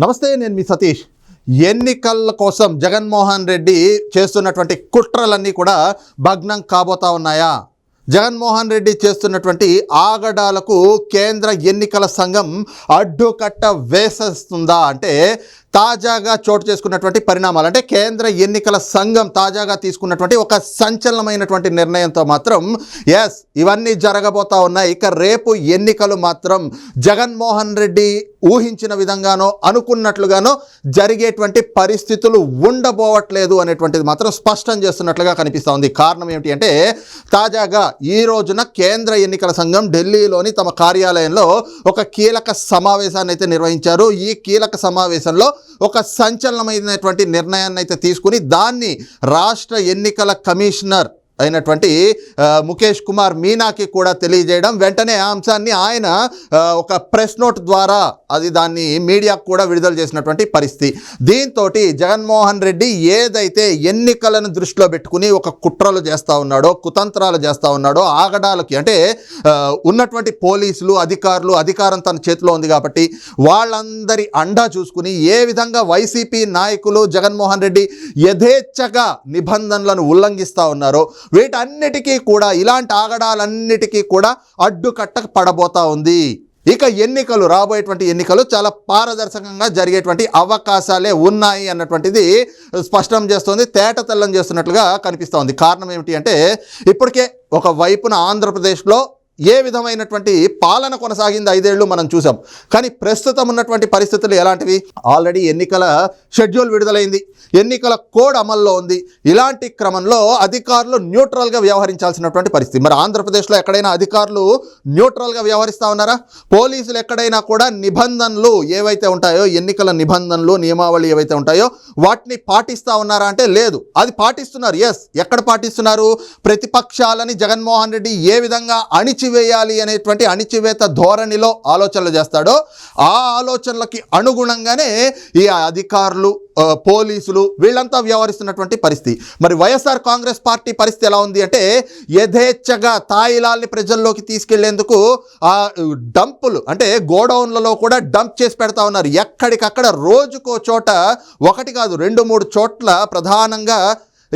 నమస్తే నేను మీ సతీష్. ఎన్నికల కోసం జగన్మోహన్ రెడ్డి చేస్తున్నటువంటి కుట్రలన్నీ కూడా భగ్నం కాబోతా ఉన్నాయా? జగన్మోహన్ రెడ్డి చేస్తున్నటువంటి ఆగడాలకు కేంద్ర ఎన్నికల సంఘం అడ్డుకట్ట వేసేస్తుందా? అంటే తాజాగా చోటు చేసుకున్నటువంటి పరిణామాలు. అంటే కేంద్ర ఎన్నికల సంఘం తాజాగా తీసుకున్నటువంటి ఒక సంచలనమైనటువంటి నిర్ణయంతో మాత్రం ఎస్ ఇవన్నీ జరగబోతా ఉన్నాయి. ఇక రేపు ఎన్నికలు మాత్రం జగన్మోహన్ రెడ్డి ఊహించిన విధంగానో అనుకున్నట్లుగానో జరిగేటువంటి పరిస్థితులు ఉండబోవట్లేదు అనేటువంటిది మాత్రం స్పష్టం చేస్తున్నట్లుగా కనిపిస్తూ ఉంది. కారణం ఏమిటి అంటే తాజాగా ఈ రోజున కేంద్ర ఎన్నికల సంఘం ఢిల్లీలోని తమ కార్యాలయంలో ఒక కీలక సమావేశాన్ని అయితే నిర్వహించారు. ఈ కీలక సమావేశంలో ఒక సంచలనమైనటువంటి నిర్ణయాన్ని అయితే తీసుకుని దాన్ని రాష్ట్ర ఎన్నికల కమిషనర్ అయినటువంటి ముఖేష్ కుమార్ మీనాకి కూడా తెలియజేయడం. వెంటనే ఆ అంశాన్ని ఆయన ఒక ప్రెస్ నోట్ ద్వారా అది దాన్ని మీడియాకు కూడా విడుదల చేసినటువంటి పరిస్థితి. దీంతో జగన్మోహన్ రెడ్డి ఏదైతే ఎన్నికలను దృష్టిలో పెట్టుకుని ఒక కుట్రలు చేస్తూ ఉన్నాడో కుతంత్రాలు చేస్తూ ఉన్నాడో ఆగడాలకి అంటే ఉన్నటువంటి పోలీసులు అధికారులు అధికారం తన చేతిలో ఉంది కాబట్టి వాళ్ళందరి అండా చూసుకుని ఏ విధంగా వైసీపీ నాయకులు జగన్మోహన్ రెడ్డి యథేచ్ఛగా నిబంధనలను ఉల్లంఘిస్తూ ఉన్నారో వీటన్నిటికీ కూడా ఇలాంటి ఆగడాలన్నిటికీ కూడా అడ్డుకట్ట పడబోతా ఉంది. ఇక ఎన్నికలు రాబోయేటువంటి ఎన్నికలు చాలా పారదర్శకంగా జరిగేటువంటి అవకాశాలే ఉన్నాయి అన్నటువంటిది స్పష్టం చేస్తుంది తేట తెల్లం చేస్తున్నట్లుగా కనిపిస్తోంది కారణం ఏమిటి అంటే ఇప్పటికే ఒక వైపున ఆంధ్రప్రదేశ్లో ఏ విధమైనటువంటి పాలన కొనసాగింది ఐదేళ్ళు మనం చూసాం. కానీ ప్రస్తుతం ఉన్నటువంటి పరిస్థితులు ఎలాంటివి? ఆల్రెడీ ఎన్నికల షెడ్యూల్ విడుదలైంది. ఎన్నికల కోడ్ అమల్లో ఉంది. ఇలాంటి క్రమంలో అధికారులు న్యూట్రల్గా వ్యవహరించాల్సినటువంటి పరిస్థితి. మరి ఆంధ్రప్రదేశ్లో ఎక్కడైనా అధికారులు న్యూట్రల్గా వ్యవహరిస్తూ ఉన్నారా? పోలీసులు ఎక్కడైనా కూడా నిబంధనలు ఏవైతే ఉంటాయో ఎన్నికల నిబంధనలు నియమావళి ఏవైతే ఉంటాయో వాటిని పాటిస్తూ ఉన్నారా అంటే లేదు. అది పాటిస్తున్నారు. ఎస్ ఎక్కడ పాటిస్తున్నారు? ప్రతిపక్షాలని జగన్మోహన్ రెడ్డి ఏ విధంగా అణిచి అణిచివేయాలి అనేటువంటి అణిచివేత ధోరణిలో ఆలోచనలు చేస్తాడో ఆ ఆలోచనలకి అనుగుణంగానే ఈ అధికారులు పోలీసులు వీళ్ళంతా వ్యవహరిస్తున్నటువంటి పరిస్థితి. మరి వైఎస్ఆర్ కాంగ్రెస్ పార్టీ పరిస్థితి ఎలా ఉంది అంటే యథేచ్ఛగా తాయిలాల్ని ప్రజల్లోకి తీసుకెళ్ళేందుకు ఆ డంపులు అంటే గోడౌన్లలో కూడా డంప్ చేసి పెడతా ఉన్నారు. ఎక్కడికక్కడ రోజుకో చోట ఒకటి కాదు రెండు మూడు చోట్ల ప్రధానంగా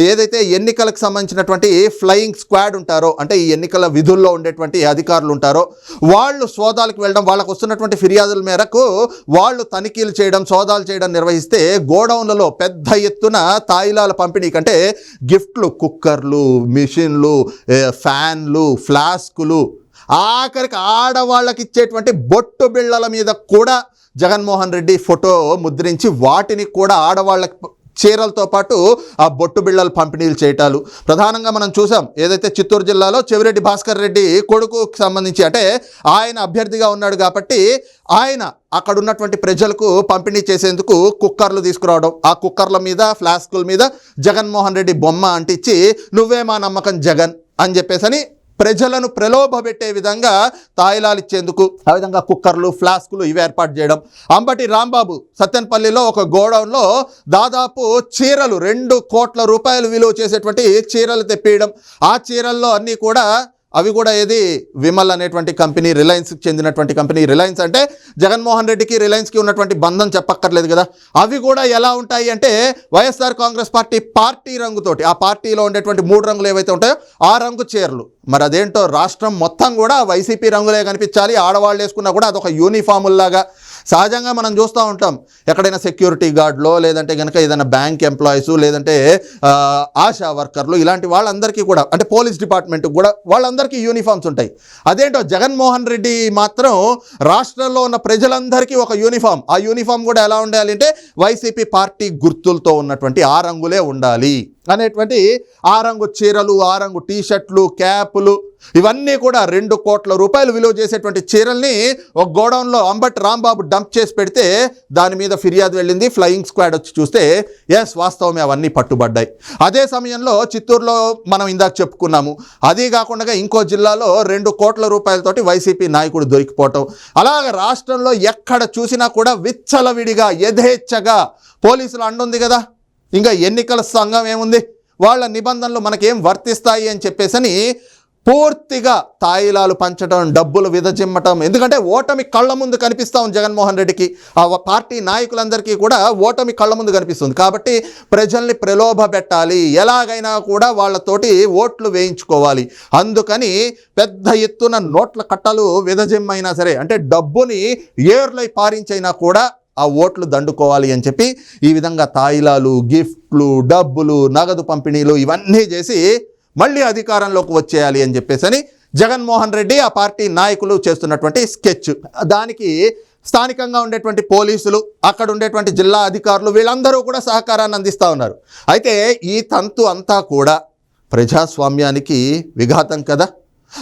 ఏదైతే ఎన్నికలకు సంబంధించినటువంటి ఫ్లయింగ్ స్క్వాడ్ ఉంటారో అంటే ఈ ఎన్నికల విధుల్లో ఉండేటువంటి అధికారులు ఉంటారో వాళ్ళు సోదాలకు వెళ్ళడం వాళ్ళకు వస్తున్నటువంటి ఫిర్యాదుల మేరకు వాళ్ళు తనిఖీలు చేయడం సోదాలు చేయడం నిర్వహిస్తే గోడౌన్లలో పెద్ద ఎత్తున తాయిలాల పంపిణీ కంటే గిఫ్ట్లు కుక్కర్లు మిషన్లు ఫ్యాన్లు ఫ్లాస్కులు ఆఖరికి ఆడవాళ్ళకి ఇచ్చేటువంటి బొట్టు బిళ్ళల మీద కూడా జగన్మోహన్ రెడ్డి ఫోటో ముద్రించి వాటిని కూడా ఆడవాళ్ళకి చీరలతో పాటు ఆ బొట్టు బిళ్ళలు పంపిణీలు చేయటాలు. ప్రధానంగా మనం చూసాం ఏదైతే చిత్తూరు జిల్లాలో చెవిరెడ్డి భాస్కర్ రెడ్డి కొడుకుకి సంబంధించి అంటే ఆయన అభ్యర్థిగా ఉన్నాడు కాబట్టి ఆయన అక్కడ ఉన్నటువంటి ప్రజలకు పంపిణీ చేసేందుకు కుక్కర్లు తీసుకురావడం ఆ కుక్కర్ల మీద ఫ్లాస్కుల మీద జగన్మోహన్ రెడ్డి బొమ్మ అంటించి నువ్వే మా నమ్మకం జగన్ అని చెప్పేసని ప్రజలను ప్రలోభపెట్టే విధంగా తాయిలాలు ఇచ్చేందుకు ఆ విధంగా కుక్కర్లు ఫ్లాస్కులు ఇవి ఏర్పాటు చేయడం. అంబటి రాంబాబు సత్యనపల్లిలో ఒక గోడౌన్లో దాదాపు చీరలు రెండు కోట్ల రూపాయలు విలువ చేసేటువంటి చీరలు తెప్పియడం. ఆ చీరల్లో అన్నీ కూడా అవి కూడా ఏది? విమల్ అనేటువంటి కంపెనీ రిలయన్స్కి చెందినటువంటి కంపెనీ. రిలయన్స్ అంటే జగన్మోహన్ రెడ్డికి రిలయన్స్కి ఉన్నటువంటి బంధం చెప్పక్కర్లేదు కదా. అవి కూడా ఎలా ఉంటాయి అంటే వైఎస్ఆర్ కాంగ్రెస్ పార్టీ పార్టీ రంగుతోటి ఆ పార్టీలో ఉండేటువంటి మూడు రంగులు ఏవైతే ఉంటాయో ఆ రంగు చీరలు. మరి అదేంటో రాష్ట్రం మొత్తం కూడా వైసీపీ రంగులే కనిపించాలి. ఆడవాళ్ళు వేసుకున్నా కూడా అదొక యూనిఫాముల్లాగా సహజంగా మనం చూస్తూ ఉంటాం. ఎక్కడైనా సెక్యూరిటీ గార్డ్లో లేదంటే కనుక ఏదైనా బ్యాంక్ ఎంప్లాయీస్ లేదంటే ఆశా వర్కర్లు ఇలాంటి వాళ్ళందరికీ కూడా అంటే పోలీస్ డిపార్ట్మెంట్కి కూడా వాళ్ళందరికీ యూనిఫామ్స్ ఉంటాయి. అదేంటో జగన్మోహన్ రెడ్డి మాత్రం రాష్ట్రంలో ఉన్న ప్రజలందరికీ ఒక యూనిఫామ్ ఆ యూనిఫామ్ కూడా ఎలా ఉండాలి అంటే వైసీపీ పార్టీ గుర్తులతో ఉన్నటువంటి ఆ రంగులే ఉండాలి. అనేటువంటి ఆ రంగు చీరలు ఆ రంగు టీ షర్ట్లు క్యాపులు ఇవన్నీ కూడా రెండు కోట్ల రూపాయలు విలువ చేసేటువంటి చీరల్ని ఒక గోడౌన్లో అంబటి రాంబాబు డంప్ చేసి పెడితే దాని మీద ఫిర్యాదు వెళ్ళింది. ఫ్లయింగ్ స్క్వాడ్ వచ్చి చూస్తే ఎస్ వాస్తవమే అవన్నీ పట్టుబడ్డాయి. అదే సమయంలో చిత్తూరులో మనం ఇందాక చెప్పుకున్నాము. అదే కాకుండా ఇంకో జిల్లాలో రెండు కోట్ల రూపాయలతోటి వైసీపీ నాయకుడు దొరికిపోవటం. అలాగే రాష్ట్రంలో ఎక్కడ చూసినా కూడా విచ్చలవిడిగా యథేచ్ఛగా పోలీసులు అండుంది కదా. ఇంకా ఎన్నికల సంఘం ఏముంది? వాళ్ళ నిబంధనలు మనకేం వర్తిస్తాయి అని చెప్పేసని పూర్తిగా తాయిలాలు పంచడం డబ్బులు విదజిమ్మటం ఎందుకంటే ఓటమి కళ్ళ ముందు కనిపిస్తూ ఉంది జగన్మోహన్ రెడ్డికి. ఆ పార్టీ నాయకులందరికీ కూడా ఓటమి కళ్ళ ముందు కనిపిస్తుంది. కాబట్టి ప్రజల్ని ప్రలోభ పెట్టాలి. ఎలాగైనా కూడా వాళ్ళతోటి ఓట్లు వేయించుకోవాలి. అందుకని పెద్ద ఎత్తున నోట్ల కట్టలు విదజిమ్మైనా సరే అంటే డబ్బుని ఏర్లై పారించైనా కూడా ఆ ఓట్లు దండుకోవాలి అని చెప్పి ఈ విధంగా తాయిలాలు గిఫ్ట్లు డబ్బులు నగదు పంపిణీలు ఇవన్నీ చేసి మళ్ళీ అధికారంలోకి వచ్చేయాలి అని చెప్పేసి జగన్మోహన్ రెడ్డి ఆ పార్టీ నాయకులు చేస్తున్నటువంటి స్కెచ్. దానికి స్థానికంగా ఉండేటువంటి పోలీసులు అక్కడ ఉండేటువంటి జిల్లా అధికారులు వీళ్ళందరూ కూడా సహకారాన్ని అందిస్తూ ఉన్నారు. అయితే ఈ తంతు అంతా కూడా ప్రజాస్వామ్యానికి విఘాతం కదా?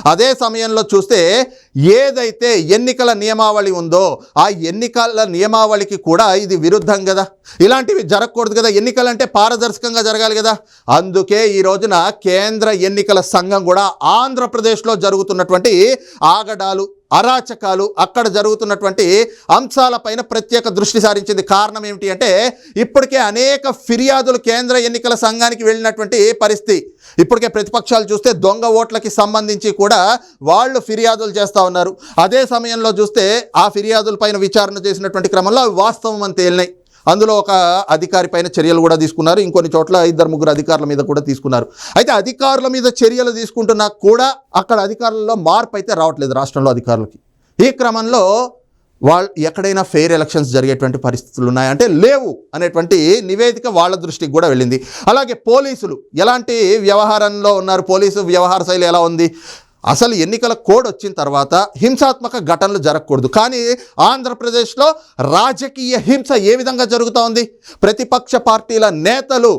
అదే సమయంలో చూస్తే ఏదైతే ఎన్నికల నియమావళి ఉందో ఆ ఎన్నికల నియమావళికి కూడా ఇది విరుద్ధం కదా. ఇలాంటివి జరగకూడదు కదా. ఎన్నికలంటే పారదర్శకంగా జరగాలి కదా. అందుకే ఈ రోజున కేంద్ర ఎన్నికల సంఘం కూడా ఆంధ్రప్రదేశ్లో జరుగుతున్నటువంటి ఆగడాలు అరాచకాలు అక్కడ జరుగుతున్నటువంటి అంశాలపైన ప్రత్యేక దృష్టి సారించింది. కారణం ఏమిటి అంటే ఇప్పటికే అనేక ఫిర్యాదులు కేంద్ర ఎన్నికల సంఘానికి వెళ్ళినటువంటి పరిస్థితి. ఇప్పటికే ప్రతిపక్షాలు చూస్తే దొంగ ఓట్లకి సంబంధించి కూడా వాళ్ళు ఫిర్యాదులు చేస్తూ ఉన్నారు. అదే సమయంలో చూస్తే ఆ ఫిర్యాదుల పైన విచారణ చేసినటువంటి క్రమంలో అవి వాస్తవం అని తేలినాయి. అందులో ఒక అధికారి పైన చర్యలు కూడా తీసుకున్నారు. ఇంకొన్ని చోట్ల ఇద్దరు ముగ్గురు అధికారుల మీద కూడా తీసుకున్నారు. అయితే అధికారుల మీద చర్యలు తీసుకుంటున్నా కూడా అక్కడ అధికారులలో మార్పు అయితే రావట్లేదు రాష్ట్రంలో అధికారులకి. ఈ క్రమంలో వాళ్ళు ఎక్కడైనా ఫెయిర్ ఎలక్షన్స్ జరిగేటువంటి పరిస్థితులు ఉన్నాయంటే లేవు అనేటువంటి నివేదిక వాళ్ళ దృష్టికి కూడా వెళ్ళింది. అలాగే పోలీసులు ఎలాంటి వ్యవహారంలో ఉన్నారు? పోలీసు వ్యవహార శైలి ఎలా ఉంది? అసలు ఎన్నికల కోడ్ వచ్చిన తర్వాత హింసాత్మక ఘటనలు జరగకూడదు. కానీ ఆంధ్రప్రదేశ్లో రాజకీయ హింస ఏ విధంగా జరుగుతూ ఉంది ప్రతిపక్ష పార్టీల నేతలు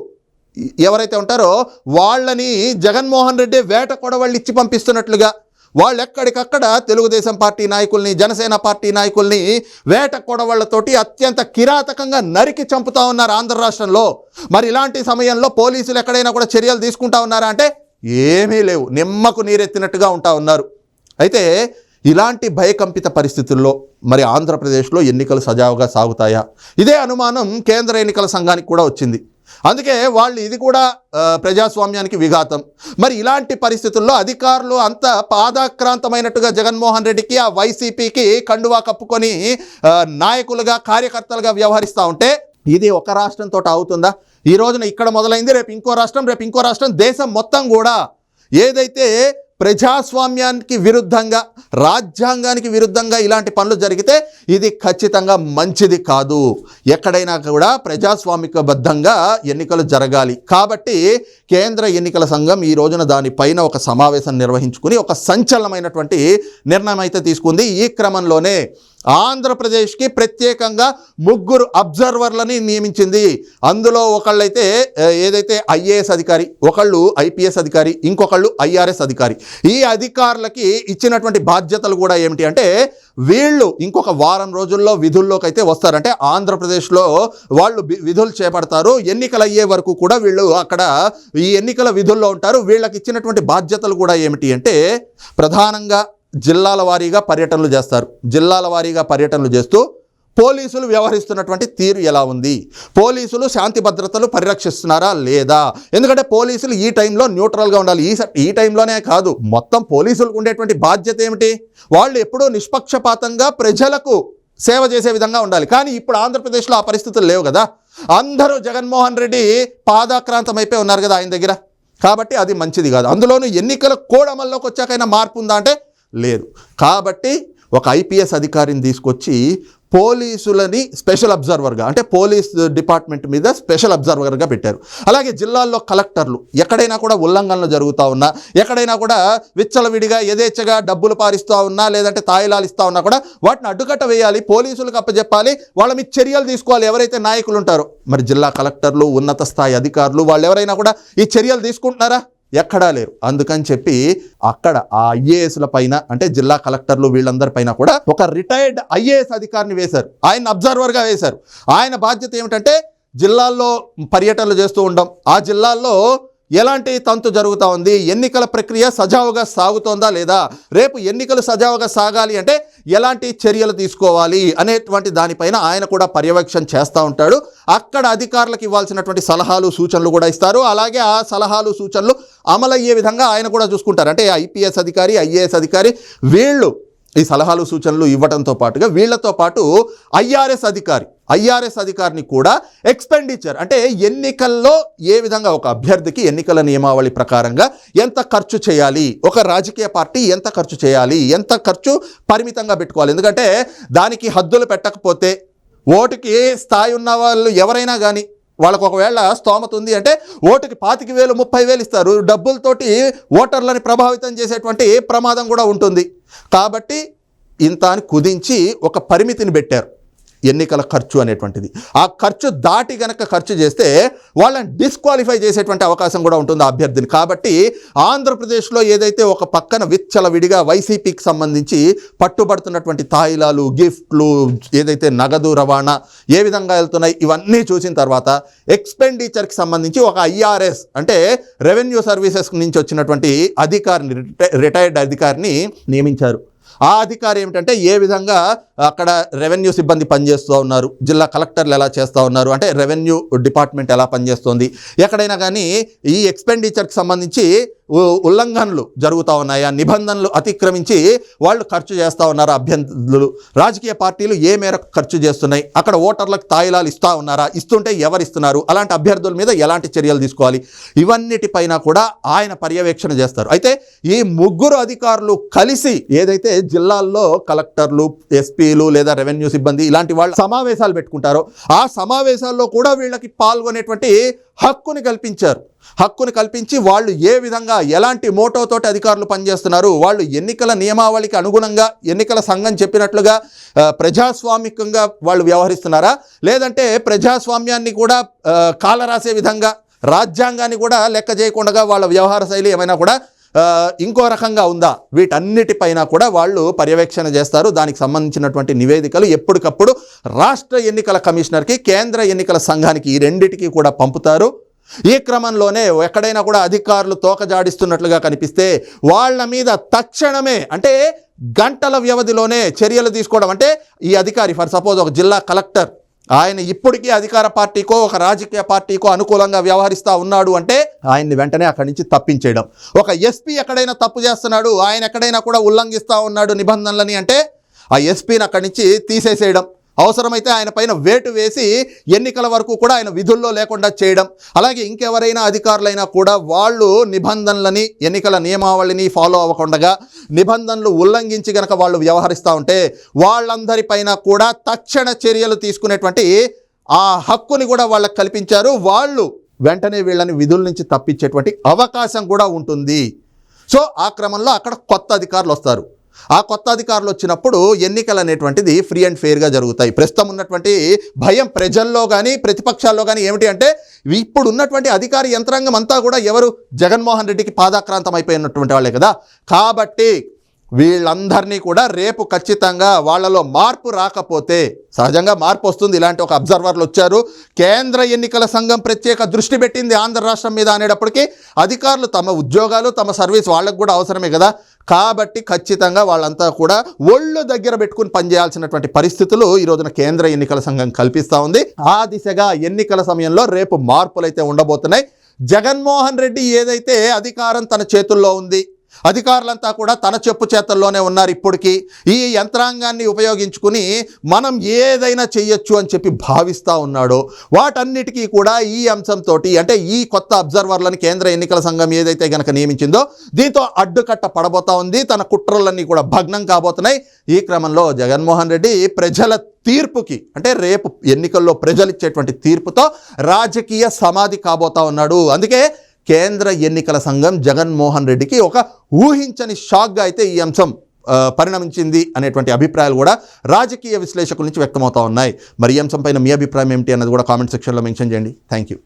ఎవరైతే ఉంటారో వాళ్ళని జగన్మోహన్ రెడ్డి వేట కొడవళ్ళు ఇచ్చి పంపిస్తున్నట్లుగా వాళ్ళు ఎక్కడికక్కడ తెలుగుదేశం పార్టీ నాయకుల్ని జనసేన పార్టీ నాయకుల్ని వేట కొడవళ్ళతోటి అత్యంత కిరాతకంగా నరికి చంపుతా ఉన్నారు ఆంధ్ర రాష్ట్రంలో. మరి ఇలాంటి సమయంలో పోలీసులు ఎక్కడైనా కూడా చర్యలు తీసుకుంటా ఉన్నారా అంటే ఏమీ లేవు. నిమ్మకు నీరెత్తినట్టుగా ఉంటా ఉన్నారు. అయితే ఇలాంటి భయకంపిత పరిస్థితుల్లో మరి ఆంధ్రప్రదేశ్లో ఎన్నికలు సజావుగా సాగుతాయా? ఇదే అనుమానం కేంద్ర ఎన్నికల సంఘానికి కూడా వచ్చింది. అందుకే వాళ్ళు ఇది కూడా ప్రజాస్వామ్యానికి విఘాతం. మరి ఇలాంటి పరిస్థితుల్లో అధికారులు అంత పాదాక్రాంతమైనట్టుగా జగన్మోహన్ రెడ్డికి ఆ వైసీపీకి కండువా కప్పుకొని నాయకులుగా కార్యకర్తలుగా వ్యవహరిస్తూ ఉంటే ఇది ఒక రాష్ట్రంతో అవుతుందా? ఈ రోజున ఇక్కడ మొదలైంది రేపు ఇంకో రాష్ట్రం రేపు ఇంకో రాష్ట్రం దేశం మొత్తం కూడా ఏదైతే ప్రజాస్వామ్యానికి విరుద్ధంగా రాజ్యాంగానికి విరుద్ధంగా ఇలాంటి పనులు జరిగితే ఇది ఖచ్చితంగా మంచిది కాదు. ఎక్కడైనా కూడా ప్రజాస్వామికబద్ధంగా ఎన్నికలు జరగాలి. కాబట్టి కేంద్ర ఎన్నికల సంఘం ఈ రోజున దానిపైన ఒక సమావేశం నిర్వహించుకుని ఒక సంచలనమైనటువంటి నిర్ణయం అయితే తీసుకుంది. ఈ క్రమంలోనే ఆంధ్రప్రదేశ్కి ప్రత్యేకంగా ముగ్గురు అబ్జర్వర్లని నియమించింది. అందులో ఒకళ్ళైతే ఏదైతే ఐఏఎస్ అధికారి ఒకళ్ళు ఐపీఎస్ అధికారి ఇంకొకళ్ళు ఐఆర్ఎస్ అధికారి. ఈ అధికారులకి ఇచ్చినటువంటి బాధ్యతలు కూడా ఏమిటి అంటే వీళ్ళు ఇంకొక వారం రోజుల్లో విధుల్లోకి అయితే వస్తారంటే ఆంధ్రప్రదేశ్లో వాళ్ళు విధులు చేపడతారు. ఎన్నికలు అయ్యే వరకు కూడా వీళ్ళు అక్కడ ఈ ఎన్నికల విధుల్లో ఉంటారు. వీళ్ళకి ఇచ్చినటువంటి బాధ్యతలు కూడా ఏమిటి అంటే ప్రధానంగా జిల్లాల వారీగా పర్యటనలు చేస్తారు. జిల్లాల వారీగా పర్యటనలు చేస్తూ పోలీసులు వ్యవహరిస్తున్నటువంటి తీరు ఎలా ఉంది? పోలీసులు శాంతి భద్రతలు పరిరక్షిస్తున్నారా లేదా? ఎందుకంటే పోలీసులు ఈ టైంలో న్యూట్రల్గా ఉండాలి. ఈ ఈ టైంలోనే కాదు మొత్తం పోలీసులకు ఉండేటువంటి బాధ్యత ఏమిటి? వాళ్ళు ఎప్పుడూ నిష్పక్షపాతంగా ప్రజలకు సేవ చేసే విధంగా ఉండాలి. కానీ ఇప్పుడు ఆంధ్రప్రదేశ్లో ఆ పరిస్థితులు లేవు కదా. అందరూ జగన్మోహన్ రెడ్డి పాదాక్రాంతం అయిపోయి ఉన్నారు కదా ఆయన దగ్గర. కాబట్టి అది మంచిది కాదు. అందులోనూ ఎన్నికల కోడ్ అమల్లోకి వచ్చాకైనా మార్పు ఉందా అంటే లేదు. కాబట్టి ఒక ఐపీఎస్ అధికారిని తీసుకొచ్చి పోలీసులని స్పెషల్ అబ్జర్వర్గా అంటే పోలీస్ డిపార్ట్మెంట్ మీద స్పెషల్ అబ్జర్వర్గా పెట్టారు. అలాగే జిల్లాల్లో కలెక్టర్లు ఎక్కడైనా కూడా ఉల్లంఘనలు జరుగుతూ ఉన్నా ఎక్కడైనా కూడా విచ్చలవిడిగా యథేచ్ఛగా డబ్బులు పారిస్తూ ఉన్నా లేదంటే తాయిలాలు ఇస్తూ ఉన్నా కూడా వాటిని అడ్డుకట్ట వేయాలి పోలీసులకు అప్పచెప్పాలి వాళ్ళ మీద చర్యలు తీసుకోవాలి ఎవరైతే నాయకులు ఉంటారో. మరి జిల్లా కలెక్టర్లు ఉన్నత స్థాయి అధికారులు వాళ్ళు ఎవరైనా కూడా ఈ చర్యలు తీసుకుంటున్నారా? ఎక్కడా లేరు. అందుకని చెప్పి అక్కడ ఆ ఐఏఎస్ల పైన అంటే జిల్లా కలెక్టర్లు వీళ్ళందరి పైన కూడా ఒక రిటైర్డ్ ఐఏఎస్ అధికారిని వేశారు. ఆయన అబ్జర్వర్గా వేశారు. ఆయన బాధ్యత ఏమిటంటే జిల్లాల్లో పర్యటనలు చేస్తూ ఉండడం ఆ జిల్లాల్లో ఎలాంటి తంతు జరుగుతూ ఉంది? ఎన్నికల ప్రక్రియ సజావుగా సాగుతోందా లేదా? రేపు ఎన్నికలు సజావుగా సాగాలి అంటే ఎలాంటి చర్యలు తీసుకోవాలి అనేటువంటి దానిపైన ఆయన కూడా పర్యవేక్షణ చేస్తూ ఉంటాడు. అక్కడ అధికారులకు ఇవ్వాల్సినటువంటి సలహాలు సూచనలు కూడా ఇస్తారు. అలాగే ఆ సలహాలు సూచనలు అమలయ్యే విధంగా ఆయన కూడా చూసుకుంటారు. అంటే ఐపీఎస్ అధికారి ఐఏఎస్ అధికారి వీళ్ళు ఈ సలహాలు సూచనలు ఇవ్వడంతో పాటుగా వీళ్ళతో పాటు ఐఆర్ఎస్ అధికారి ఐఆర్ఎస్ అధికారిని కూడా ఎక్స్పెండిచర్ అంటే ఎన్నికల్లో ఏ విధంగా ఒక అభ్యర్థికి ఎన్నికల నియమావళి ప్రకారంగా ఎంత ఖర్చు చేయాలి ఒక రాజకీయ పార్టీ ఎంత ఖర్చు చేయాలి ఎంత ఖర్చు పరిమితంగా పెట్టుకోవాలి. ఎందుకంటే దానికి హద్దులు పెట్టకపోతే ఓటుకి స్థాయి ఉన్న వాళ్ళు ఎవరైనా కానీ వాళ్ళకు ఒకవేళ స్తోమత ఉంది అంటే ఓటుకి పాతిక వేలు ముప్పై వేలు ఇస్తారు. డబ్బులతోటి ఓటర్లని ప్రభావితం చేసేటువంటి ప్రమాదం కూడా ఉంటుంది. కాబట్టి ఇంత అని కుదించి ఒక పరిమితిని పెట్టారు. ఎన్నికల ఖర్చు అనేటువంటిది. ఆ ఖర్చు దాటి గనక ఖర్చు చేస్తే వాళ్ళని డిస్క్వాలిఫై చేసేటువంటి అవకాశం కూడా ఉంటుంది ఆ అభ్యర్థిని. కాబట్టి ఆంధ్రప్రదేశ్లో ఏదైతే ఒక పక్కన విచ్చలవిడిగా వైసీపీకి సంబంధించి పట్టుబడుతున్నటువంటి తాయిలాలు గిఫ్ట్లు ఏదైతే నగదు రవాణా ఏ విధంగా వెళ్తున్నాయి ఇవన్నీ చూసిన తర్వాత ఎక్స్పెండిచర్కి సంబంధించి ఒక ఐఆర్ఎస్ అంటే రెవెన్యూ సర్వీసెస్ నుంచి వచ్చినటువంటి అధికారిని రిటైర్డ్ అధికారిని నియమించారు. ఆ అధికారి ఏమిటంటే ఏ విధంగా అక్కడ రెవెన్యూ సిబ్బంది పనిచేస్తూ ఉన్నారు జిల్లా కలెక్టర్లు ఎలా చేస్తూ ఉన్నారు అంటే రెవెన్యూ డిపార్ట్మెంట్ ఎలా పనిచేస్తుంది ఎక్కడైనా కానీ ఈ ఎక్స్పెండిచర్కి సంబంధించి ఉల్లంఘనలు జరుగుతూ ఉన్నాయా? నిబంధనలు అతిక్రమించి వాళ్ళు ఖర్చు చేస్తూ ఉన్నారు? అభ్యర్థులు. రాజకీయ పార్టీలు ఏ మేరకు ఖర్చు చేస్తున్నాయి? అక్కడ ఓటర్లకు తాయిలాలు ఇస్తూ ఉన్నారా? ఇస్తుంటే ఎవరిస్తున్నారు అలాంటి అభ్యర్థుల మీద ఎలాంటి చర్యలు తీసుకోవాలి? ఇవన్నిటిపైన కూడా ఆయన పర్యవేక్షణ చేస్తారు. అయితే ఈ ముగ్గురు అధికారులు కలిసి ఏదైతే జిల్లాల్లో కలెక్టర్లు ఎస్పీలు లేదా రెవెన్యూ సిబ్బంది ఇలాంటి వాళ్ళు సమావేశాలు పెట్టుకుంటారో ఆ సమావేశాల్లో కూడా వీళ్ళకి పాల్గొనేటువంటి హక్కుని కల్పించారు. హక్కును కల్పించి వాళ్ళు ఏ విధంగా ఎలాంటి మోటోతోటి అధికారులు పనిచేస్తున్నారు వాళ్ళు ఎన్నికల నియమావళికి అనుగుణంగా ఎన్నికల సంఘం చెప్పినట్లుగా ప్రజాస్వామికంగా వాళ్ళు వ్యవహరిస్తున్నారా? లేదంటే ప్రజాస్వామ్యాన్ని కూడా కాలరాసే విధంగా రాజ్యాంగాన్ని కూడా లెక్క చేయకుండా వాళ్ళ వ్యవహార శైలి ఏమైనా కూడా ఇంకో రకంగా ఉందా? వీటన్నిటిపైన కూడా వాళ్ళు పర్యవేక్షణ చేస్తారు. దానికి సంబంధించినటువంటి నివేదికలు ఎప్పటికప్పుడు రాష్ట్ర ఎన్నికల కమిషనర్కి కేంద్ర ఎన్నికల సంఘానికి ఈ రెండిటికి కూడా పంపుతారు. ఈ క్రమంలోనే ఎక్కడైనా కూడా అధికారులు తోకజాడిస్తున్నట్లుగా కనిపిస్తే వాళ్ళ మీద తక్షణమే అంటే గంటల వ్యవధిలోనే చర్యలు తీసుకోవడం. అంటే ఈ అధికారి ఫర్ సపోజ్ ఒక జిల్లా కలెక్టర్ ఆయన ఇప్పటికీ అధికార పార్టీకో ఒక రాజకీయ పార్టీకో అనుకూలంగా వ్యవహరిస్తూ ఉన్నాడు అంటే ఆయన్ని వెంటనే అక్కడి నుంచి తప్పించేయడం. ఒక ఎస్పీ ఎక్కడైనా తప్పు చేస్తున్నాడు ఆయన ఎక్కడైనా కూడా ఉల్లంఘిస్తూ ఉన్నాడు నిబంధనలని అంటే ఆ ఎస్పీని అక్కడి నుంచి తీసేసేయడం. అవసరమైతే ఆయన పైన వేటు వేసి ఎన్నికల వరకు కూడా ఆయన విధుల్లో లేకుండా చేయడం. అలాగే ఇంకెవరైనా అధికారులైనా కూడా వాళ్ళు నిబంధనలని ఎన్నికల నియమావళిని ఫాలో అవ్వకుండా నిబంధనలు ఉల్లంఘించి గనక వాళ్ళు వ్యవహరిస్తూ ఉంటే వాళ్ళందరిపైన కూడా తక్షణ చర్యలు తీసుకునేటువంటి ఆ హక్కుని కూడా వాళ్ళకి కల్పించారు. వాళ్ళు వెంటనే వీళ్ళని విధుల నుంచి తప్పించేటువంటి అవకాశం కూడా ఉంటుంది. సో ఆ క్రమంలో అక్కడ కొత్త అధికారులు వస్తారు. ఆ కొత్త అధికారులు వచ్చినప్పుడు ఎన్నికలు అనేటువంటిది ఫ్రీ అండ్ ఫెయిర్గా జరుగుతాయి. ప్రస్తుతం ఉన్నటువంటి భయం ప్రజల్లో కానీ ప్రతిపక్షాల్లో కానీ ఏమిటి అంటే ఇప్పుడు ఉన్నటువంటి అధికార యంత్రాంగం అంతా కూడా ఎవరు? జగన్మోహన్ రెడ్డికి పాదాక్రాంతం అయిపోయినటువంటి వాళ్ళే కదా. కాబట్టి వీళ్ళందరినీ కూడా రేపు ఖచ్చితంగా వాళ్ళలో మార్పు రాకపోతే సహజంగా మార్పు వస్తుంది. ఇలాంటి ఒక అబ్జర్వర్లు వచ్చారు. కేంద్ర ఎన్నికల సంఘం ప్రత్యేక దృష్టి పెట్టింది ఆంధ్ర రాష్ట్రం మీద అనేటప్పటికీ అధికారులు తమ ఉద్యోగాలు తమ సర్వీస్ వాళ్ళకు కూడా అవసరమే కదా. కాబట్టి ఖచ్చితంగా వాళ్ళంతా కూడా ఒళ్ళు దగ్గర పెట్టుకుని పనిచేయాల్సినటువంటి పరిస్థితులు ఈ రోజున కేంద్ర ఎన్నికల సంఘం కల్పిస్తూ ఉంది. ఆ దిశగా ఎన్నికల సమయంలో రేపు మార్పులు అయితే ఉండబోతున్నాయి. జగన్మోహన్ రెడ్డి ఏదైతే అధికారం తన చేతుల్లో ఉంది అధికారులంతా కూడా తన చెప్పు చేతల్లోనే ఉన్నారు ఇప్పటికీ. ఈ యంత్రాంగాన్ని ఉపయోగించుకుని మనం ఏదైనా చెయ్యొచ్చు అని చెప్పి భావిస్తూ ఉన్నాడో. వాటన్నిటికీ కూడా ఈ అంశంతో అంటే ఈ కొత్త అబ్జర్వర్లను కేంద్ర ఎన్నికల సంఘం ఏదైతే గనక నియమించిందో దీంతో అడ్డుకట్ట పడబోతా ఉంది. తన కుట్రలన్నీ కూడా భగ్నం కాబోతున్నాయి. ఈ క్రమంలో జగన్మోహన్ రెడ్డి ప్రజల తీర్పుకి అంటే రేపు ఎన్నికల్లో ప్రజలు ఇచ్చేటువంటి తీర్పుతో రాజకీయ సమాధి కాబోతా ఉన్నాడు. అందుకే కేంద్ర ఎన్నికల సంఘం జగన్మోహన్ రెడ్డికి ఒక ఊహించని షాక్గా అయితే ఈ అంశం పరిణమించింది అనేటువంటి అభిప్రాయాలు కూడా రాజకీయ విశ్లేషకుల నుంచి వ్యక్తమవుతా ఉన్నాయి. మరి ఈ అంశంపైన మీ అభిప్రాయం ఏమిటి అన్నది కూడా కామెంట్ సెక్షన్లో మెన్షన్ చేయండి. Thank you.